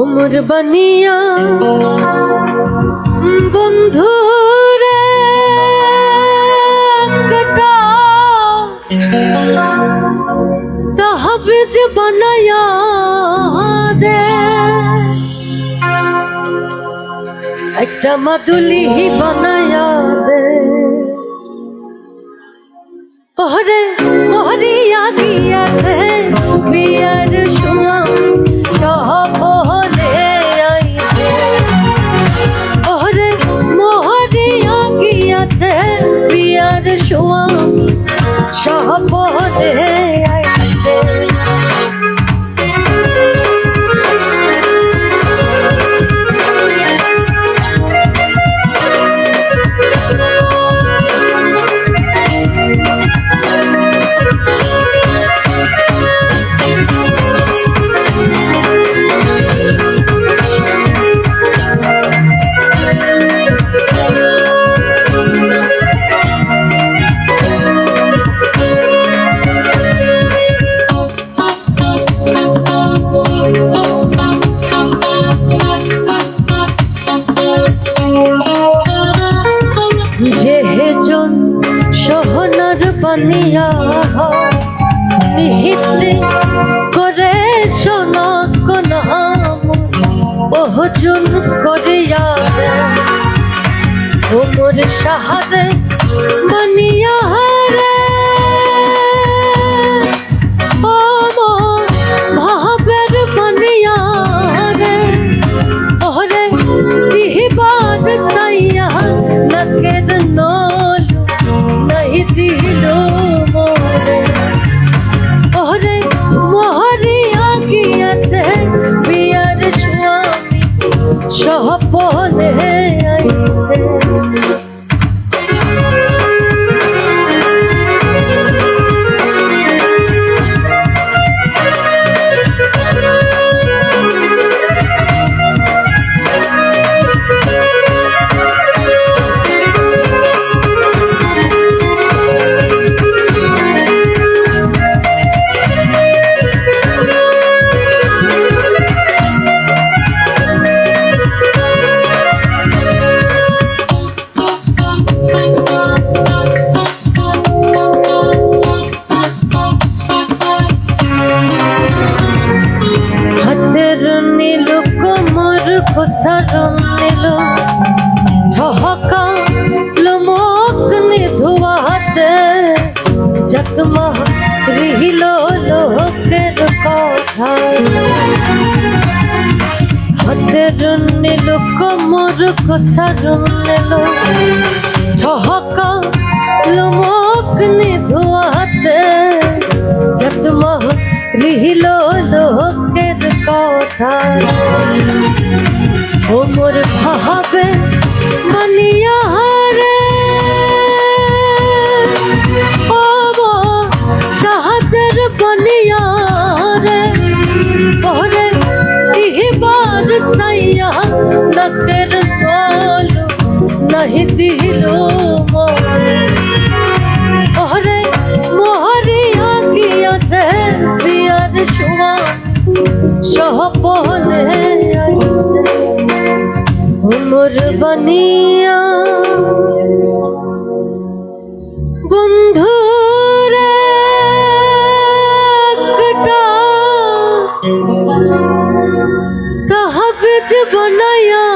উমর বানিয়া বন্ধু রে তাহবিজ বানায়া দে। একটা মাদুলি বানায়া বিয়ার শুয়াম পানিয়া নিহিতে করে সোনক নাম বহুজন করিয়া ওমর সাহারে বানিয়া पोने খোসার নীল। ঠহকা লোমক নিধুয়া হাতে। জতমা রিহিল লোকের কথা। হাতের নীল কোমর খোসার নীল। ঠহকা লোমক নিধুয়া হাতে। জতমা রিহিল লোকের কথা। ওমর ভাবে মানিয়া রে ওব সাহাতের বনিয়া রে ওরে ইহবার সাইয়া নকের বল নাহি দিল মোরে ওরে মোহরিয়া গিয়াছে বিয়ার শুয়া সহপনে আইছে উমর বানিয়া। বন্ধু রে কাহা বিজ বনায়া